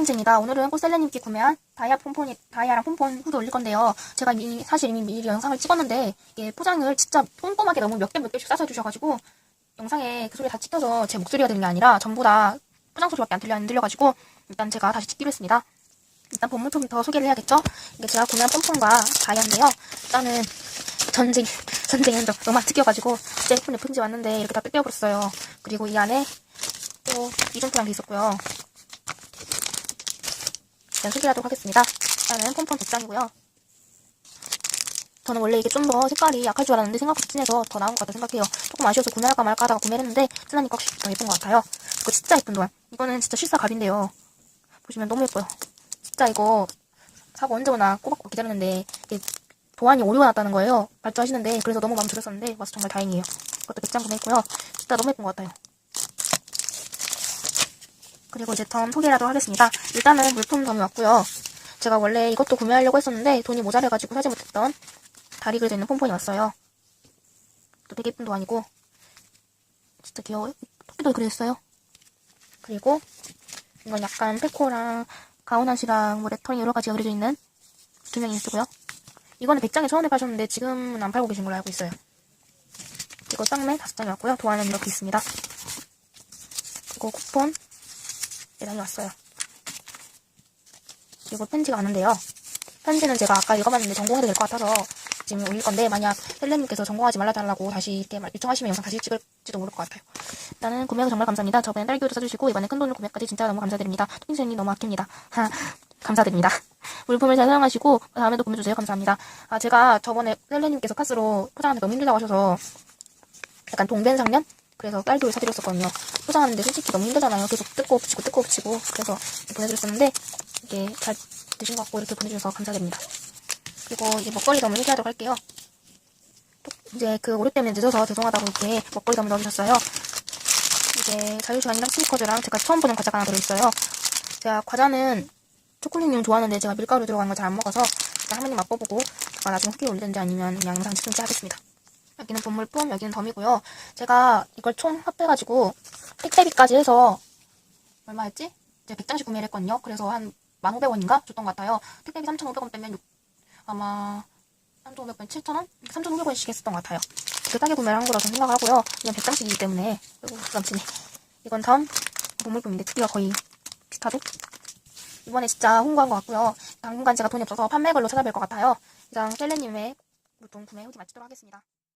토킹즈입니다. 오늘은 꽃셀레님께 구매한 다이아 폼폰이, 다이아랑 폼폰 후드 올릴 건데요. 제가 이미, 사실 이미 미리 영상을 찍었는데, 이게 포장을 진짜 꼼꼼하게 너무 몇 개 몇 개씩 싸서 해주셔가지고, 영상에 그 소리 다 찍혀서 제 목소리가 들린 게 아니라, 전부 다 포장 소리밖에 안 들려, 안 들려가지고, 일단 제가 다시 찍기로 했습니다. 일단 본물품부터 소개를 해야겠죠? 이게 제가 구매한 폼폰과 다이아인데요. 일단은, 전쟁, 전쟁은 좀 너무 안 진짜 예쁜 예쁜지 왔는데, 이렇게 다 뜯겨버렸어요. 그리고 이 안에, 또, 이중포장도 있었고요. 일단 소개하도록 하겠습니다. 일단은 폼폼 100장이고요. 저는 원래 이게 좀 더 색깔이 약할 줄 알았는데 생각보다 진해서 더 나은 것 같다 생각해요. 조금 아쉬워서 구매할까 말까 하다가 구매를 했는데 진하니까 확실히 더 예쁜 것 같아요. 이거 진짜 예쁜 도안. 이거는 진짜 실사 갑인데요. 보시면 너무 예뻐요. 진짜 이거 사고 언제 오나 꼬박꼬박 기다렸는데 이게 도안이 오류가 났다는 거예요. 발주하시는데 그래서 너무 마음 들었었는데 와서 정말 다행이에요. 이것도 100장 구매했고요. 진짜 너무 예쁜 것 같아요. 그리고 이제 덤 소개하도록 하겠습니다. 일단은 물품 덤이 왔고요. 제가 원래 이것도 구매하려고 했었는데 돈이 모자라가지고 사지 못했던 다리 그려져 있는 폼폰이 왔어요. 또 되게 예쁜 도안이고 진짜 귀여워요. 토끼도 그려졌어요. 그리고 이건 약간 페코랑 가오나시랑 뭐 레터링 여러 가지가 그려져 있는 두 명이 쓰고요. 이거는 100장에 천 원에 파셨는데 지금은 안 팔고 계신 걸로 알고 있어요. 이거 쌍매 다섯 장이 왔고요. 도안은 이렇게 있습니다. 그리고 쿠폰 대단히 왔어요. 그리고 편지가 왔는데요. 편지는 제가 아까 읽어봤는데 전공해도 될 것 같아서 지금 올릴 건데 만약 헬렌님께서 전공하지 말아달라고 다시 이렇게 말- 요청하시면 영상 다시 찍을지도 모를 것 같아요. 일단은 구매가 정말 감사합니다. 저번에 딸기우도 사주시고 이번에 큰돈으로 구매까지 진짜 너무 감사드립니다. 토킹선님 너무 아낍니다. 하, 감사드립니다. 물품을 잘 사용하시고 다음에도 구매 주세요. 감사합니다. 아 제가 저번에 헬렌님께서 카스로 포장하는데 너무 힘들다고 하셔서 약간 동벤 상련? 그래서 딸기를 사드렸었거든요. 포장하는데 솔직히 너무 힘들잖아요. 계속 뜯고 붙이고 뜯고 붙이고 그래서 보내드렸었는데 이게 잘 드신 것 같고 이렇게 보내주셔서 감사드립니다. 그리고 이제 먹거리 덤을 소개하도록 할게요. 또 이제 그 오류 때문에 늦어서 죄송하다고 이렇게 먹거리 덤을 넣어주셨어요. 이제 자유시간이랑 스니커즈랑 제가 처음 보는 과자가 하나 들어있어요. 제가 과자는 초콜릿용 좋아하는데 제가 밀가루 들어간 거 잘 안 먹어서 일단 한 번님 맛봐보고 제가 나중에 후기 올리든지 아니면 그냥 영상 찍든지 하겠습니다. 여기는 본물품, 여기는 덤이고요. 제가 이걸 총 합해가지고 택배비까지 해서 얼마였지? 제가 100장씩 구매를 했거든요. 그래서 한 1,500원인가 줬던 것 같아요. 택배비 3,500원 빼면 육- 아마 3,500원, 7,000원? 3,500원씩 했었던 것 같아요. 그 싸게 구매를 한 거라고 생각을 하고요. 그냥 100장씩이기 때문에 그리고 부담치네. 이건 다음 본물품인데 크기가 거의 비슷하죠? 이번에 진짜 홍보한 것 같고요. 당분간 제가 돈이 없어서 판매걸로 찾아뵐 것 같아요. 이상 셀레님의 물품 구매 후기 마치도록 하겠습니다.